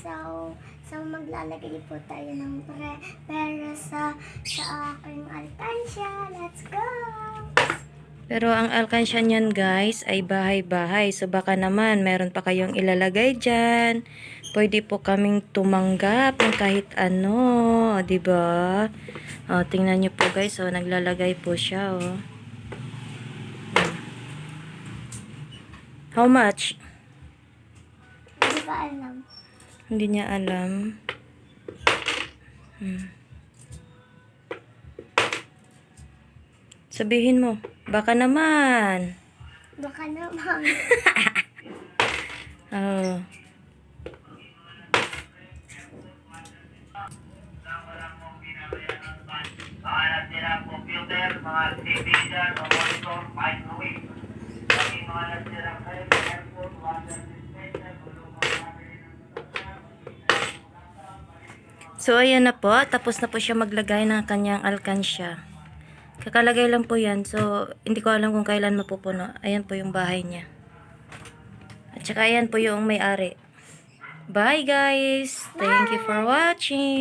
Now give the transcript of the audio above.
So, so maglalagay po tayo ng pre pera sa sa aking alkansya. Let's go! Pero ang alkansya niyan guys ay bahay-bahay. So baka naman meron pa kayong ilalagay dyan. Pwede po kaming tumanggap ng kahit ano. O, diba? O, tingnan nyo po guys. O, naglalagay po siya. O. How much? Hindi ko alam. Hindi niya alam. Hmm. Sabihin mo. Baka naman. Baka naman. Oh. mga mga television, o monitor, microwave. Mga nasira kayo, airport, water So, ayan na po. Tapos na po siya maglagay ng kanyang alkansya. Kakalagay lang po yan. So, hindi ko alam kung kailan mapupuno. Ayan po yung bahay niya. At saka ayan po yung may-ari. Bye guys! Thank you for watching!